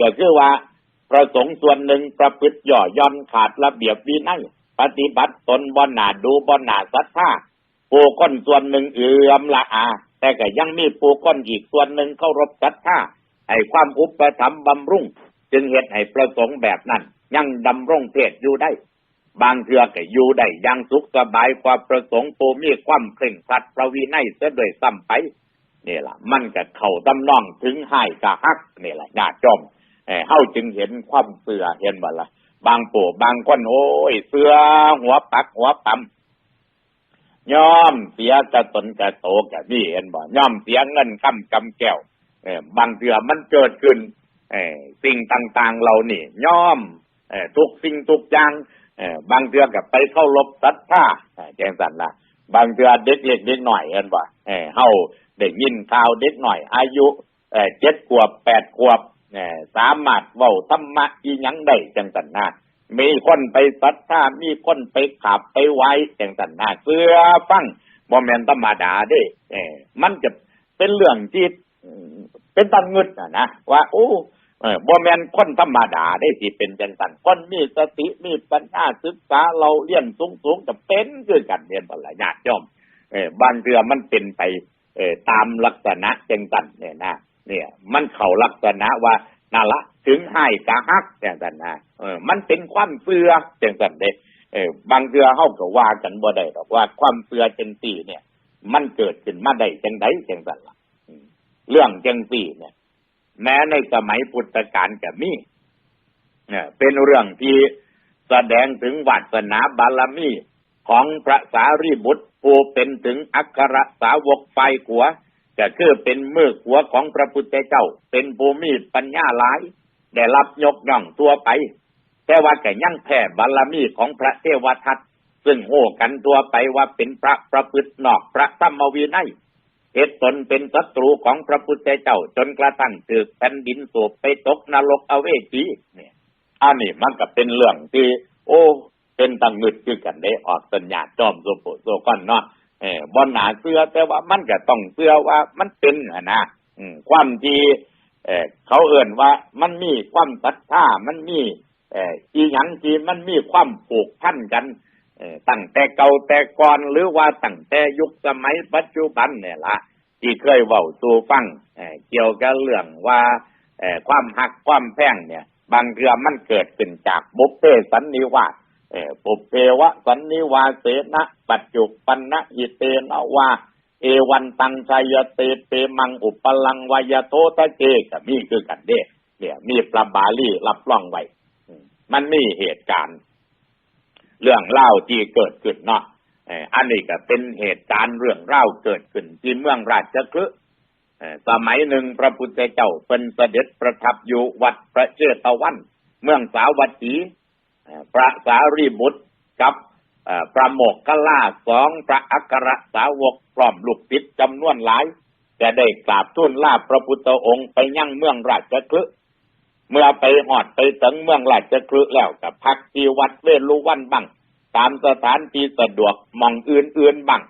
ก็คือว่าประสงค์ส่วนหนึ่งประพฤติย่อหย่อนขาดระเบียบวินัยปฏิบัติตนบ่หนาดูบ่หนาศรัทธาผู้คนส่วนหนึ่งเอื่อมละอา แต่ก็ยังมีผู้คนอีกส่วนหนึ่งเคารพศรัทธาให้ความอุปถัมภ์บำรุง จึงเหตุให้ประสงค์แบบนั้น ยังดำรงเทศอยู่ได้ บางเทือก็อยู่ได้ยังสุขสบายกว่าประสงค์ผู้มีความเคร่งครัดประวินัยเสียโดวยซ้ำไป นี่ละมันก็เข้าตำน่องถึงให้กะฮักนี่แหละญาติจอมเออเฮาจึงเห็นความเสือเห็นบ่ละบางปู่บางคนโอ้ยเสือหัวปักหัวปั๊มย่อมเสียกระตนกระโตกะนี่เห็นบ่ย่อมเสียเงินคำกำแก้วเออบางเทือมันเกิดขึ้นเอสิ่งต่างๆเหล่านี้ย่อมเอทุกสิ่งทุกอย่างเออบางเทือกับไปเข้ารบศรัทธาเออแจงสันละ บางเทือเด็กเล็กเด็กหน่อยเห็นบ่เออเฮาได้ยินข่าวเด็กหน่อย อายุเออเจ็ดขวบแปดขวบเออสามารถเว้าธรรมะอีหยังได้จังสันนามีคนไปศรัทธามีคนไปขับไปไว้จังสันนาเสื้อฟังบ่แมนธรรมดาเด้เออมันจะเป็นเรื่องที่เป็นตันงึดนะนะว่า โอ้ เออบ่แมนคนธรรมดาได้สิเป็นจังสันคนมีสติมีปัญญาศึกษาเราเรียนสูงๆจะเป็นคือกันเรียนบ่ละญาติโยมเออบางเทื่อมันเป็นไป เออตามลักษณะจังสันเนี่ยนะเนี่ย มันเข้าลักษณะว่านั่นละถึงให้กะฮักจังสันนะเออ มันเป็นความเสื่อจังสันเด้เออบางเทื่อเฮาก็ว่ากันบ่ได้หรอกว่าความเสื่อจังซี่เนี่ย มันเกิดขึ้นมาได้จังไดจังสันล่ะอืมเรื่องจังซี่เนี่ย แม้ในสมัยพุทธกาลก็มีเป็นเรื่องที่แสดงถึงวาสนาบารมีของพระสารีบุตรผู้เป็นถึงอัครสาวกไฟขัวก็คือเป็นมือขัวของพระพุทธเจ้า เป็นภูมิปัญญาหลาย ได้รับยกย่องตัวไป แต่ว่าแก่ยั่งแผ่บารมีของพระเทวทัตซึ่งโห่กันตัวไปว่าเป็นพระประพฤตินอกพระธรรมวินัย เหตุตนเป็นศัตรูของพระพุทธเจ้า จนกระทั่งถึกแผ่นดินสูบไปตกนรกอเวจีเนี่ยอันนี้มันก็เป็นเรื่องที่ โอ้เป็นตังงึดคือกันได้ออกสัญญาจอมโซโปโซก้อนเนาะเออบอนหนาเสื้อแต่ว่ามันก็ต้องเสื้อว่ามันเป็นอะนะความที่เออเขาเอ่นว่ามันมีความศรัทธามันมีเออีหยังที่มันมีความผูกพันกัน ตั้งแต่เก่าแต่ก่อนหรือว่าตั้งแต่ยุคสมัยปัจจุบันเนี่ยละที่เคยเว้าสู่ฟังเกี่ยวกับเรื่องว่าความหักความแพงเนี่ย บางเทื่อมันเกิดขึ้นจากบุพเพสันนิวาสเอ่อบุพเพวะสันนิวาเสนะปัจจุปันนะหิเตนะวาเอวันตังชายเตเปมังอุปลังวายโตตะเจก็มีคือกันเด้เนี่ย มีพระบาลีรับรองไว้ มันมีเหตุการณ์ เรื่องเล่าที่เกิดขึ้นเนาะอันนี้ก็เป็นเหตุการณ์เรื่องเล่าเกิดขึ้นที่เมืองราชคฤห์เอ่อสมัยหนึ่งพระพุทธเจ้าเป็นเสด็จประทับอยู่วัดพระเชตวัน เมืองสาวัตถีพระสารีบุตรกับพระโมกขล่าสองพระอัครสาวกพร้อมลูกศิษย์จำนวนหลาย จะได้กราบทูลลาพระพุทธองค์ไปยั่งเมืองราชคฤห์ เมื่อไปหอดไปถึงเมืองราชคฤห์แล้วกับพักที่วัดเวรุวันบังตามสถานที่สะดวกมองอื่นๆบัง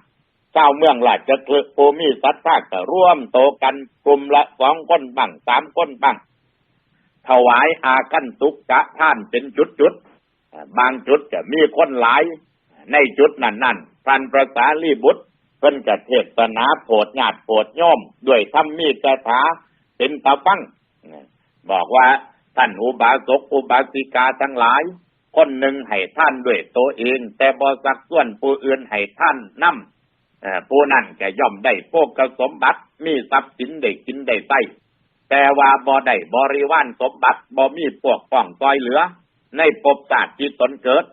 เจ้าเมืองราชคฤห์ภูมิสัตว์ภาคก็ร่วมโตกันกลุ่มละสองคนบังสามคนบังถวายอาคันตุกกะท่านเป็นจุดๆบางจุดจะมีคนหลาย ในจุดนั้นนั่นท่านประสารีบุตรเพิ่นกเทศนาโปรดญาติโปรดโยมด้วยธรรมมีกถาเป็นตาฟัง บอกว่าท่านอุบาสกอุบาสิกาทั้งหลาย คนหนึ่งให้ท่านด้วยตัวเอง แต่บอสักส่วนผู้อื่นให้ท่านนํเอ่อผู้นั้นก็ย่อมได้โภกสมบัติ มีทรัพย์สินได้กินได้ใช้แต่ว่าบ่ได้บริวารสมบัติบ่มีพวกป้องซอยเหลือ ในภพชาสติที่ตนเกิด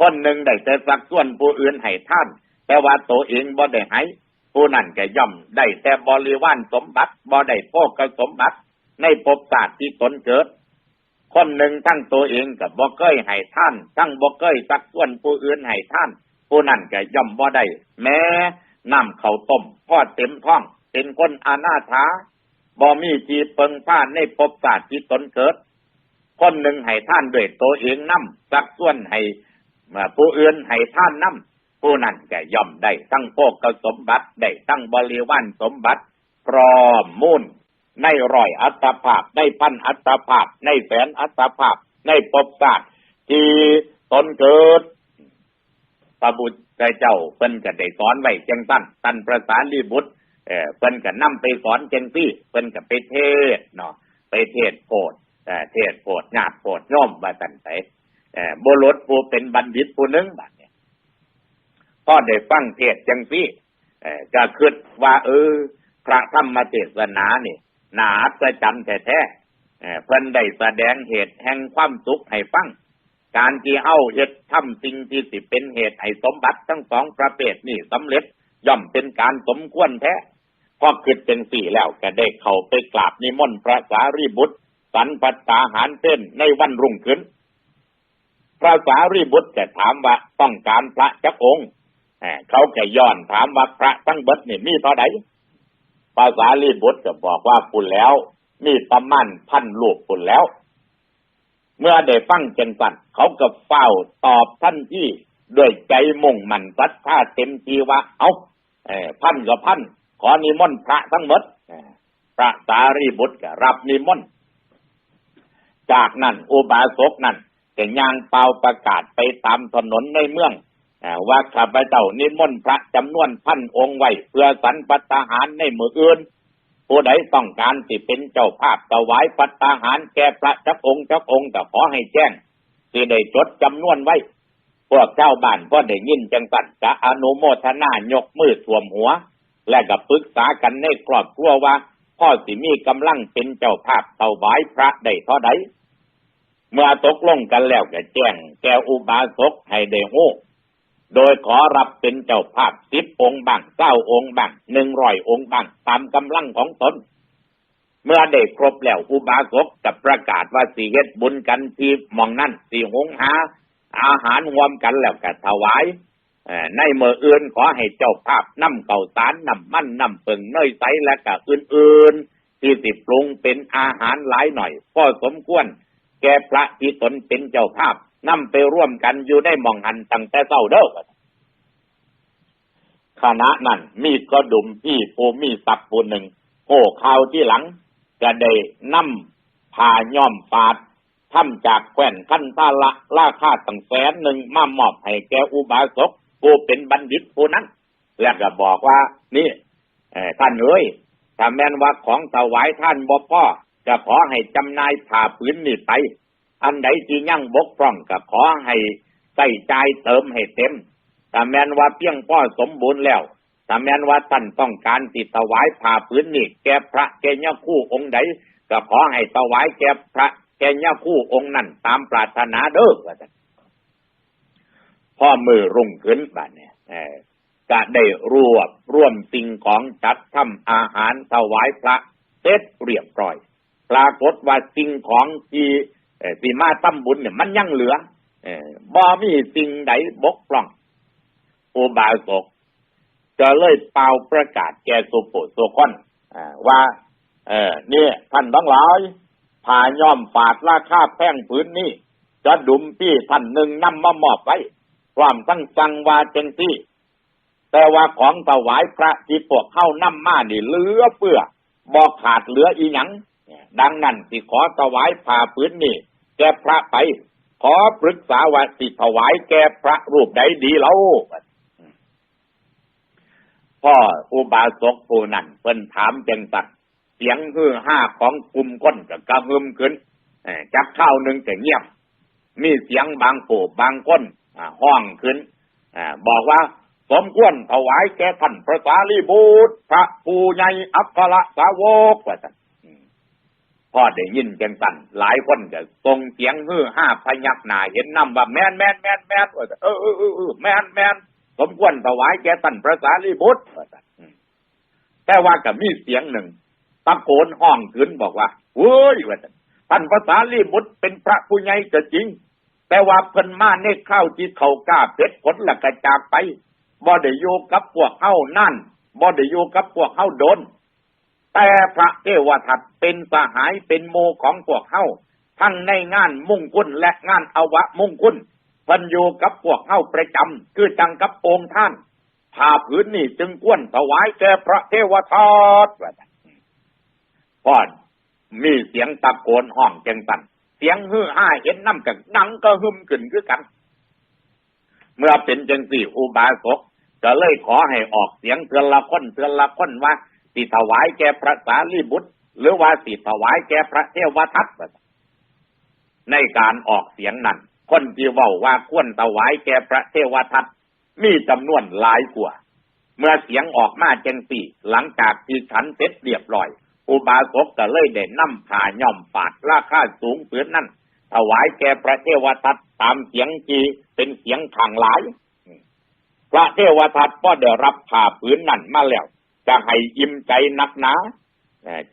คนหนึ่งได้แต่สักส่วนผู้อื่นให้ท่าน แต่ว่าตัวเองบ่ได้ให้ผู้นั้นก็ย่อมได้แต่บริวารสมบัติบ่ได้โภกสมบัติ ในภพชาสติที่ตนเกิด คนหนึ่งทั้งตัวเองกับบ่เคยให้ท่าน ทั้งบ่เคยสักส่วนผู้อื่นให้ท่าน ผู้นั้นก็ย่อมบ่ได้แม้น้ำข้าต้มพ่อเต็มท้อง เป็นคนอนาถาบ่มีจีเปิงผ้าในภพชาสติที่ตนเกิด คนหนึ่งให้ท่านด้วยตัวเองนํสักส่วนให้ผู้อื่นให้ท่านนํผู้นั้นก็ย่อมได้ทั้งโภกสมบัติได้ทั้งบริวารสมบัติพร้อมมูล ในร้อยอัตภาพ ในพันอัตภาพ ในแสนอัตภาพ ในภพชาติที่ตนเกิดพระบุตรเจ้าเพิ่นก็ได้สอนไว้จังตั้นตันประสานรีบุตรเออเพิ่นก็นำไปสอนจังซี่เพิ่นก็ไปเทศเนาะไปเทศโพดเออเทศโพดญาติโพดย่อมว่าซั่นไปเออบุรุษผู้เป็นบัณฑิตผู้นึงบัดเนี่ยพอได้ฟังเทศน์จังซี่เออก็คิดว่า เออพระธรรมเทศนาเนี่ย นาอัศจรรย์แท้ๆเอ่อเพิ่นได้แสดงเหตุแห่งความสุขให้ฟัง การที่เอาเฮ็ดทำสิ่งที่สิเป็นเหตุให้สมบัติทั้งสองประเภทนี่สำเร็จย่อมเป็นการสมควรแท้พอคิดเป็นสี่แล้วก็ได้เข้าไปกราบนิมนต์พระสารีบุตร สันปัตตาหารเต้นในวันรุ่งขึ้น พระสารีบุตรจะถามว่าต้องการพระจักองค์เขาจะย้อนถามว่าพระทั้งเบิดนี่มีเท่าใดพ ระสารีบุตรจะบอกว่าปุ่นแล้ว มีประมาณพันลูกปุ่นแล้ว เมื่อได้ฟังเจนสันเขาก็เฝ้าตอบท่านที่ด้วยใจมุ่งมั่นศรัทธาเต็มทีว่า เอาเอ่อพันกับพันขอนิมนต์พระทั้งหมดพระสารีบุตรก็รับนิมนต์จากนั้นอุบาสกนั้นก็ย่างเปล่าประกาศไปตามถนนในเมือง ว่าข้าพเจ้านิมนต์พระจำนวนพันองค์ไว้ เพื่อสันปัตาหารในมืออื่น ผู้ใดต้องการสิเป็นเจ้าภาพถวายปัตตาหารแก่พระจักองค์จักองค์ก็ขอให้แจ้งสิได้จดจำนวนไว้ พวกเจ้าบ้านก็ได้ยินจังสันจะอนุโมทนายกมือท่วมหัว และก็ปรึกษากันในครอบครัวว่าพ่อสิมีกำลังเป็นเจ้าภาพถวายพระได้เท่าใดเมื่อตกลงกันแล้วก็แจ้ง แก่อุบาสกให้ได้ฮู้ โดยขอรับเป็นเจ้าภาพสิบองค์บ้างเก้าองค์บ้างหนึ่งร้อยองค์บ้างตามกำลังของตน เมื่อได้ครบแล้วอุบาสกจะประกาศว่าสีเฮ็ดบุญกันที่มองนั่นสีหงหา อาหารรวมกันแล้วก็ถวายในเมื่ออื่นขอให้เจ้าภาพนำเก่าสารนำมันนำเปิงเนยใสและก็อื่นๆ ที่สิปรุงเป็นอาหารหลายหน่อย ก็สมควร แก่พระที่ตนเป็นเจ้าภาพ นำไปร่วมกันอยู่ในหมองหันตั้งแต่เศร้าเด้อคณะนั้นมีกระดุมที่ผู้มีศักดิ์ผู้หนึ่งโอ้ข่าวที่หลังก็ได้นำผ้าย้อมปาดทำจากแก่นขั้นตาละราคาตั้งแสนหนึ่งมามอบให้แกอุบาสกผู้เป็นบัณฑิตผู้นั้น แล้วก็บอกว่า นี่ท่านเอ้ยถ้าแม่นว่าของถวายท่านบ่พ่อจะขอให้จำนายผ่าผืนนี้ไป อันใดที่ยังบกพร่องก็ขอให้ใส่ใจเติมให้เต็มถ้าแม่นว่าเพียงพ่อสมบูรณ์แล้วถ้าแม่นว่าท่านต้องการติดถวายผ่าผืนนี้แก่พระแก่ย่าคู่องค์ใดก็ขอให้ถวายแก่พระแก่ย่าคู่องค์นั้นตามปรารถนาเด้อว่าซั่นพ่อมือรุ่งขึ้นบัดเนี่ยก็ได้รวบร่วมสิ่งของจัดทำอาหารถวายพระเสร็จเรียบร้อย ปรากฏว่าสิ่งของที่ เอ่อที่มาทำบุญเนี่ยมันยังเหลือเอบ่มีสิ่งใดบกพร่องอุบาสกจะเลยเป่าประกาศแก่สุปุสุคนอ่าว่า เออเนี่ยท่านทั้งหลายผ่าย่อมฝาดราคาแพงผืนนี้จะดุมที่ท่านหนึ่งนำมามอบไว้ความตั้งจังว่าเจงที่ แต่ว่าของถวายพระที่พวกเข้านำมานี่เหลือเฟือบ่ขาดเหลืออีหยัง ดังนั้นสิขอถวายผ่าผืนนี้แก่พระไป ขอปรึกษาว่าสิถวายแก่พระรูปใดดีเล่าพ่ออุบาสกผู้นั้นเพิ่นถามจังสัตเสียงฮือห้าของกลุ่มคนก็กระหึ่มขึ้นจักข้าวหนึ่งก็เงียบ มีเสียงบางผู้บางคนห้องขึ้นอบอกว่าสมควรถวายแก่ท่านพระสารีบุตรพระผู้ใหญ่อัครสาวกว่าซั่น พ่อได้ยินจังสันหลายคนก็ทรงเสียงฮือห้าพยักหน้าเห็นนำว่าแม่นแม่นแม่นแม่นเออเออเออเออแม่นแม่นสมควรถวายแก่ท่านพระสารีบุตรแต่ว่าก็มีเสียงหนึ่งตะโกนห้องขึ้นบอกว่าเว้ยว่าซั่นท่านภาษาลีบุตรเป็นพระผู้ใหญ่ก็จริง แต่ว่าเพิ่นมาในข้าวที่เขากล้าเพชรผลละกระจากไปบ่ได้อยู่กับพวกเฮานั่นบ่ได้อยู่กับพวกเฮาโดน แต่พระเทวทัตเป็นสหายเป็นโมของพวกเฮาทั้งในงานมุ่งคุณและงานอวะมุ่งคุณเพิ่นอยู่กับพวกเฮาประจำคือจังกับองค์ท่านผ้าผืนนี่จึงควรถวายแก่พระเทวทัตพอดมีเสียงตะโกนห้องจังสันเสียงฮือห้าเห็นน้ำกับดังก็หึมขึ้นคือกัน เมื่อเป็นจังสี่อุบาสกก็เลยขอให้ออกเสียงเตือนละคนเตือนละคนว่า สิถวายแก่พระสารีบุตร หรือว่าสิถวายแก่พระเทวทัตในการออกเสียงนั้นคนที่เว่าว่าควรถวายแก่พระเทวทัตมีจำนวนหลายกว่า เมื่อเสียงออกมาเจงสี่หลังจากที่ฉันเสร็จเรียบร้อย อุบาสกก็เลยได้นำผ่าย่อมปาดราคาสูงเสือนั่นถวายแก่พระเทวทัตตามเสียงจีเป็นเสียงขังหลาย พระเทวทัตก็ได้รับผ่าผืนนั่นมาแล้ว จะให้อิ่มใจนักหนา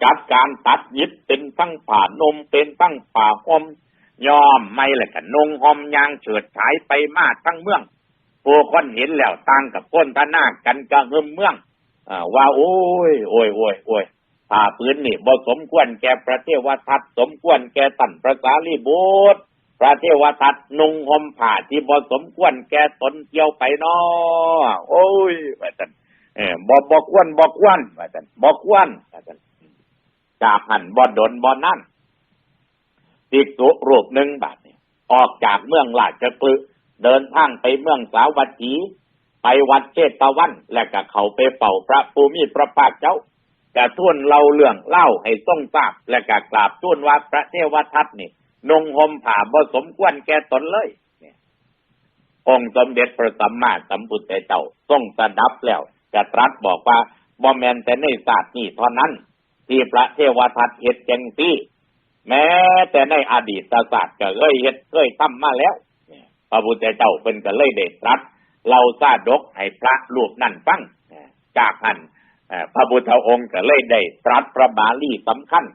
จัดการตัดยิดเป็นตั้งผ่านมเป็นตั้งผ่าหอมยอมไม่แหละกันนงหอมยางเฉิดฉายไปมาทั้งเมืองผู้คนเห็นแล้วต่างกับพ้นทนากันกระหึมเมืองอว่าโอ้ยโอ้ยโอ้ยโอ้ยผ่าปืนนี่บ่สมควรแก่พระเทวทัตสมควรแก่ตันพระสารีบุตรพระเทวทัตนุ่งห่มผ้าที่บ่สมควรแก่ตนเกี่ยวไปนอโอ้ยว่าจัน เออบ่บ่ควรบ่ควรว่าจันบ่ควรว่าจันจากหันบ่ดนบ่นั่นติกตุรูปหนึ่งบาทเนี่ยออกจากเมืองราชกฤห์เดินทางไปเมืองสาวัตถี ไปวัดเชตวัน และก็เขาไปเป่าพระภูมิพระภาคเจ้าจะทุ่นเล่าเรื่องเล่าให้ทรงทราบ และก็กราบทุ่นว่าพระเทวทัตนี่นงหมผ้าบ่สมควรแก่ตนเลยเนี่ยองค์สมเด็จพระสัมมาสัมพุทธเจ้าทรงสดับแล้ว จะตรัสบอกว่าบ่แมนแต่ในศาสตร์นี้เท่านั้น ที่พระเทวทัตเฮ็ดจังซี่แม้แต่ในอดีตศาสตร์ก็เคยเฮ็ดเคยทำมาแล้วพระพุทธเจ้าเพิ่นก็เลยได้ตรัสเราซาดกให้พระรูปนั่นฟังจากนั้นพระพุทธองค์ก็เลยได้ตรัสพระบาลีสำคัญ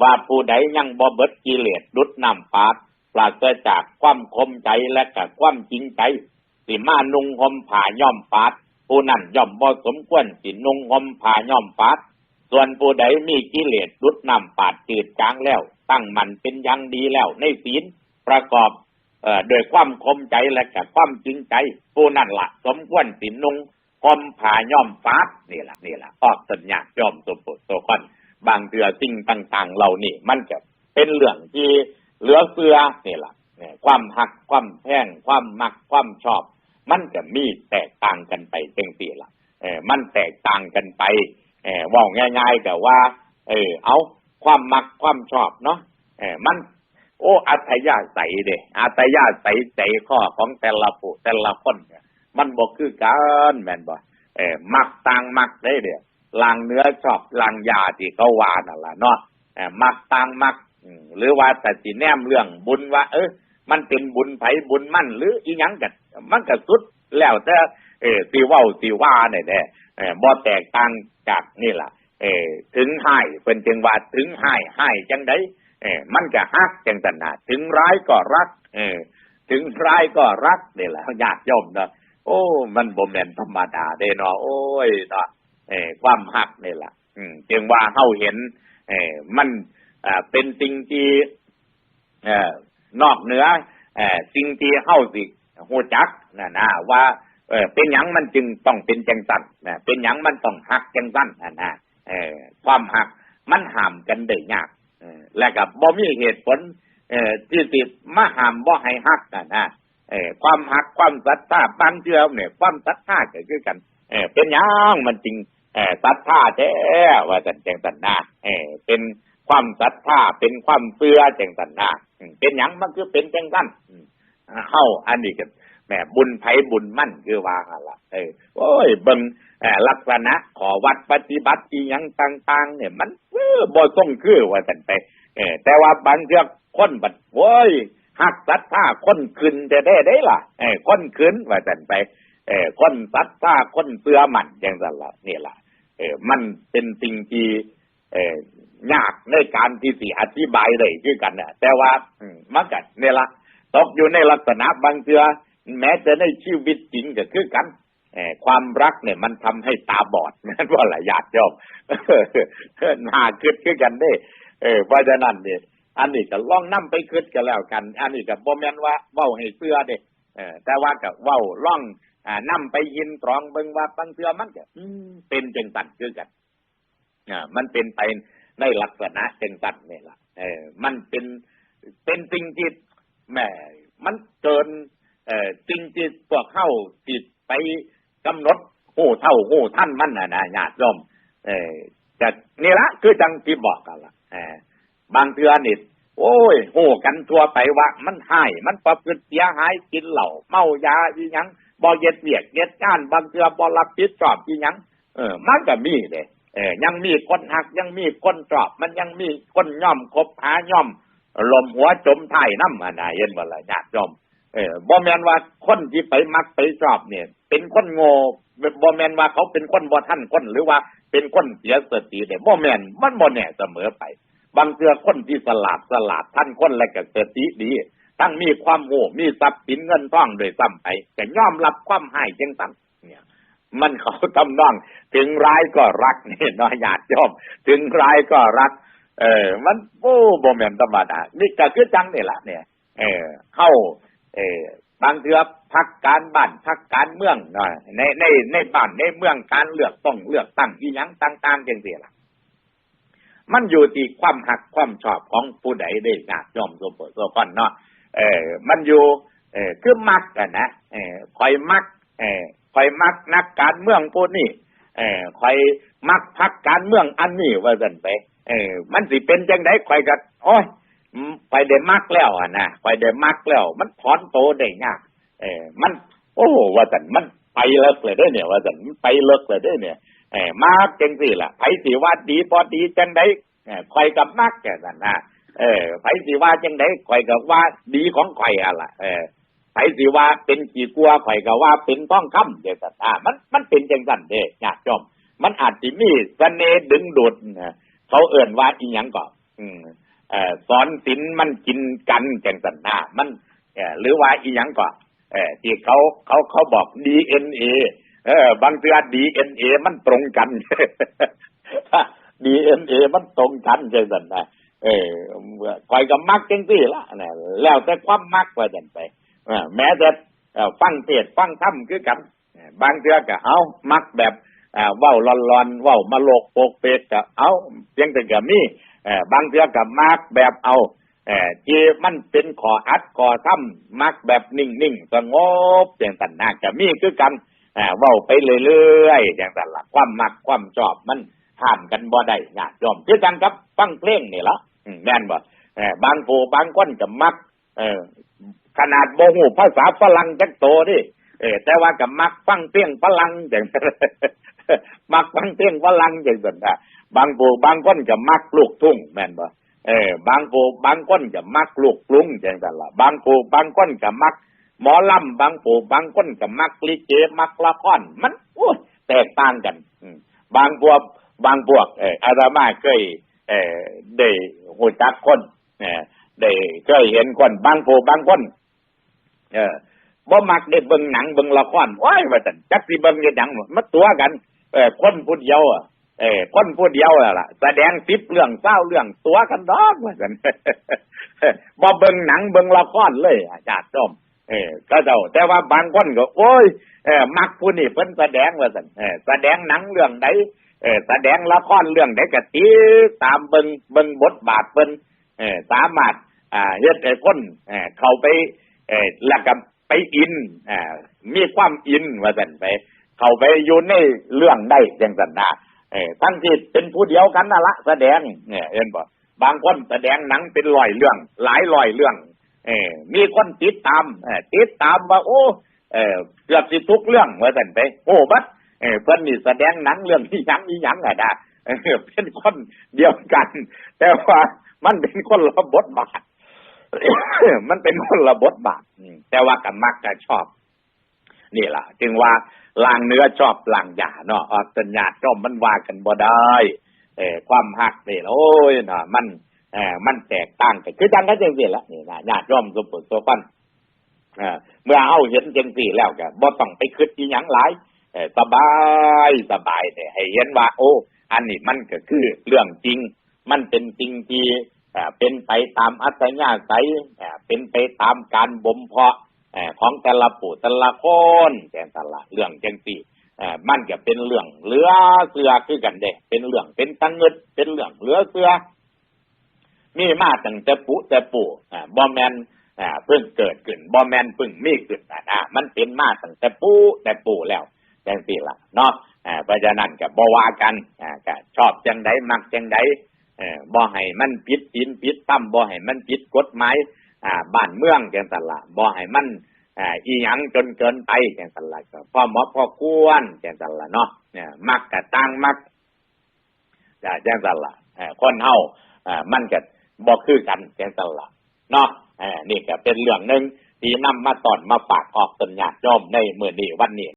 ว่าผู้ใดยังบ่เบิดกิเลสดุดนำปาดปราศจากความคมใจและกับความจริงใจ สิมานุงหมผ้าย่อมปาด ผู้นั้นย่อมบ่สมควรสินุงห่มผ้าย่อมปาดส่วนผู้ใดมีกิเลสดุดนำปาดจืดจางแล้ว ตั้งมันเป็นยังดีแล้ว ในศีลประกอบโดยความคมใจและกับความจริงใจ ผู้นั้นละสมควรสินุงห่มผ้าย่อมปาดนี่ละนี่ละออกสัญญาย่อมสมบูรณ์โซคอนบางเถื่อสิ่งต่าง ๆ เหล่านี้มันจะเป็นเรื่องที่เหลือเฟือนี่แหละความหักความแพงความมักความชอบ มันจะมีแตกต่างกันไปเต็งสี่ละเออมันแตกต่างกันไปเออว่าง่ายๆแต่ว่า เออ เอาความมักความชอบเนาะเออมัน โอ้อัตยาใสเด้อัตยาใสใจข้อของแต่ละผู้แต่ละคนเนี่ยมันบอกคือกันแม่นบ่เออมักต่างมักได้เด้ลางเนื้อชอบลางยาที่เขาวานั่นแหละเนาะเอ่อมักต่างมักหรือว่าแต่สิแนมเรื่องบุญว่า เออ มันเป็นบุญไผบุญมั่นหรืออีหยังกัน มันก็สุดแล้วแต่เออสิว้าสิว่าเนี่ยแหละเออบ่แตกต่างจากนี่ล่ะ เออถึงให้เพิ่นจึงว่าถึงให้ให้จังไดเออมันก็ฮักจังซั่นน่ะถึงร้ายก็รัก เออ ถึงร้ายก็รักนี่แหละญาติโยมเนาะโอ้ มันบ่แม่นธรรมดาเด้เนาะโอ้ยเนาะเออความหักนี่แหละอืมจึงว่าเฮาเห็น เออมันอ่าเป็นสิ่งที่เออ นอกเหนือสิ่งที่เฮาสิฮู้จักนะนะว่าเป็นหยังมันจึงต้องเป็นจังซั่นนะเป็นหยังมันต้องหักจังซั่นนะนะความหักมันห้ามกันได้ยากและก็บ่มีเหตุผลที่สิดมาห้ามบ่ให้หักนะนะความหักความศรัทธาบางเทื่อเนี่ยความศรัทธาเก็คือกันเป็นหยังมันจริงศรัทธาแท้ว่าจังจังสันนาเออเป็น ความศรัทธาเป็นความเชื่อจังสันนาเป็นหยังมันคือเป็นจังสันอืมอ่าเฮาอันนี้ก็แหมบุญไผบุญมั่นคือว่าละเออโอ้ยเบิ่งลักษณะขอวัดปฏิบัติอีหยังต่าง ๆ เนี่ย มันเออบ่ส่งคือว่าซั่ไปเออแต่ว่าบางเทื่อคนบัดโว้ยหักศรัทธาคนขึ้นจะได้ได้ล่ะเออคนขึ้นว่าซั่ไปเออคนศรัทธาคนเสื่อมันจังซั่นล่ะนี่ล่ะเออมันเป็นสิ่งที่ ยากในการที่สิอธิบายได้คือกันน่ะแต่ว่าอืมมันก็นี่ล่ะตกอยู่ในลักษณะบางเทือแม้แต่ในชีวิตจริงก็คือกันความรักเนี่ยมันทำให้ตาบอดแม่นว่าล่ะญาติโยมน่าคิดคือกันเด้เออเพราะฉะนั้นเนี่ยอันนี้ก็ลองนํไปคิดกันแล้วกัน อันนี้ก็บ่แม่นว่าเว้าให้เชื่อเด้เออแต่ว่าก็เว้าล่องอ่านํไปยินตรองเบิ่งว่าบางเทื่อมันก็เป็นจังซั่นคือกัน อ่ามันเป็นไปได้ลักษณะจังสันนี่ล่ะเออมันเป็นเป็นสิ่งที่แหมมันเกินเอ่อสิ่งที่พวกเข้าติดไปกำหนดหูเท่าหูท่านมันน่ะนะญาติโยมเออจะนี่ละคือจังที่บอกกันละเออบางเทือนี่โอ้ยหูกันทั่วไปว่า มันหาย มันประพฤติเสียหายกินเหล้าเมายาอีหยังบ่เย็ดเวียกเย็ดงานบางเทือบ่รับผิดชอบอีหยังเออ มันก็มีเด้ เออยังมีคนหักยังมีคนชอบ มันยังมีคนย่อมคบหาย่อมลมหัวจมไถ่น้ำอันน่ะเห็นบ่ละญาติโยมเออบ่แมนว่าคนที่ไปมักไปชอบเนี่ย เป็นคนโง่บ่แมนว่าเขาเป็นคนบ่ทันคนหรือว่าเป็นคนเสียสติเนี่ยบ่แมนมันบ่แน่เสมอไป บางเทือคนที่สลาดสลาดท่านคนและก็สติดีทั้งมีความโง่มีทรัพย์สินเงินทองโดยซ้ำไปแต่ย่อมรับความหายจังซั่นเนี่ย มันเขาทำนอง ถึงร้ายก็รักนี่น้อยญาติโยมถึงร้ายก็รัก เออ มันโอ้บ่แม่นธรรมดานี่ก็คือจังนี่แหละเนี่ย เออ เข้า เออบางเทือพักการบ้านพักการเมืองหน่อยในในในบ้านในเมืองการเลือกต้องเลือกตั้งอีหยังต่างๆจังซี่ล่ะมันอยู่ที่ความหักความชอบของผู้ใดได้ญาติโยมสมบูรณ์สมบัติเนาะเออ มันอยู่ เออคือมักกันนะเออคอยมัก เออ คอยมักนักการเมืองผู้นี้เออคอยมักพักการเมืองอันนี้ว่าซั่นไป เออ มันสิเป็นจังไดคอยก็โอ้ยไปได้มักแล้วอะนะไปได้มักแล้ว มันถอนโตได้ยาก เออ มัน โอ้ว่าแต่นมันไปเลิกเลยด้อเนี่ย ว่าแต่นมันไปเลิกเลยด้อเนี่ยเออมากจังสี่ล่ะไผสิว่าดีพอดีจังไดเออคอยกับมักแก่นั่นนะเออไผสิว่าจังไดคอยกับว่าดีของข่อยอะล่ะเออ ไผสิว่าเป็นกี่กลัวข่อยก็ว่าเป็นท้องคำเดี๋ยวอ่ามันมันเป็นจังซั่นเด้ญาติโยมมันอาจสิมีเสน่ห์ดึงดูดนะเขาเอิ่นว่าอีหยังก็อืมเอ่อสอนศิลมันกินกันจังสันนามันเอ่อหรือว่าอีหยังก็เอ่อที่เขาเขาเขาบอก DNA เอเอบางเทื่อ DNA มันตรงกัน DNA มันตรงกันจังสันนะเออคอยก็มักจังซี่ละนะแล้วแต่ความมักว่าจังไป แม้แต่ฟังเทศน์ฟังธรรมคือกัน บางเทือก็เอามักแบบอ่าเว้าลอนๆเว้ามาโลกโปกเปกก็เอาเพียงแต่ก็มีบางเทือกับมักแบบเอาเออที่มันเป็นขออัดขอถ้ำมักแบบนิ่งๆสงบอย่างสันนาจะมีคือกันเว้าไปเรื่อยๆอย่างสันละความมักความชอบมันห้ามกันบ่ได้ญาติโยมคือกันกับฟังเพลงนี่ละแม่นบ่บางผู้บางคนกับมักเอ ขนาดโมหูภาษาฝรั่งจักโตดิเออแต่ว่ากับมักฟังเพลงฝรั่งอย่างมักฟังเพลงฝรั่งอย่างสันนะบางผู้บางคนก็มักลูกทุ่งแม่นบ่เออบางผู้บางคนก็มักลูกกรุงจังซั่นล่ะบางผู้บางคนก็มัก หมอลำบางผู้บางคนก็มักลิเกมักละครมันโอ้แตกต่างกันบางพวกบางพวกเอออาตมาเคยเออได้หูจักคนเออได้เคยเห็นคนบางผู้บางคน เออบ่มักได้เบิ่งหนังเบิ่งละครโอ้ยว่าซั่นจักสิเบิ่งเฮ็ดหยังมันตัวกัน เออคนผู้เดียวอะเออคนผู้เดียวอะล่ะ แสดงสิบเรื่องเศร้าเรื่องตัวกันดอกว่าซั่นบ่เบิ่งหนังเบิ่งละครเลย อาจารย์ส้มเออก็เจ้าแต่ว่าบางคนก็โอ้ยเออมักผู้นี่เพิ่นแสดงว่าซั่นเออแสดงหนังเรื่องใดเออแสดงละครเรื่องใดก็ติตามเบิ่งเบิ่งบทบาทเพิ่นเออสามารถอ่าเฮ็ดให้คนเออเข้าไป แล้วก็ไปอินอ่ามีความอินว่าซั่นไป เข้าไปอยู่ในเรื่องได้จังซั่นนะเออทั้งที่เป็นผู้เดียวกันนั่นละแสดงเนี่ยเห็นบ่บางคนแสดงหนังเป็นร้อยเรื่อง หลายร้อยเรื่อง เออมีคนติดตามเออติดตามว่า โอ้เออเกือบสิทุกเรื่องว่าซั่นไป โอ้บัดเออเพิ่นนี่แสดงหนังเรื่องที่ยังอีหยังอะนะเออเป็นคนเดียวกัน แต่ว่ามันเป็นคนละบทบาท มันเป็นคนละบทบาทแต่ว่ากันมักจะชอบ นี่ล่ะ จึงว่าล่างเนื้อชอบล่างยาเนาะออกสัญญาจอมมันว่ากันบ่ได้เออความหักนี่โอ้ยน่ะมันเออมันแตกต่างกันคือจังกันจังซี่ละนี่นะญาติโยมสมบูรณ์ตัวปันเออเมื่อเอาเห็นจังซี่แล้วก็บ่ต้องไปคิดอีหยังหลายเออสบายสบายเนี่ยให้เห็นว่า โอ้ อันนี้มันก็คือเรื่องจริง มันเป็นสิ่งที่ เป็นไปตามอัตยาศัยเอ่อเป็นไปตามการบ่มเพาะของแต่ละผู้แต่ละคนแต่แต่ละเรื่องจังสี่มันก็เป็นเรื่องเหลือเสือคือกันเด้ เป็นเรื่องเป็นตังเงิดเป็นเรื่องเหลือเสือมีมาตั้งแต่ปุแต่ปู่บอ่าบ่แมนเพิ่งเกิดขึ้นบ่แมนเพิ่งมีขึ้นอ่าอ่ามันเป็นมาตั้งแต่ปู่แต่ปู่แล้วจังซี่ละเนาะเพราะฉะนั้นก็บ่ว่ากันก็ชอบจังใดมักจังใดอ บ่ให้มันผิดศีลผิดธรรมบ่ให้มันผิดกฎหมายบ้านเมืองจังซั่นล่ะบ่ให้มันอีหยังจนเกินไปจังซั่นล่ะก็พอหมาะพอควรจังซั่นล่ะเนาะเนี่ยมักก็ต่างมักอ่าจังซั่นล่ะคนเฮาอ่ามันก็บ่คือกันจังซั่นล่ะเนาะนี่ก็เป็นเรื่องหนึ่งที่นำมาตอนมาฝากออกตนญาติโยมในมือนี้วันนี้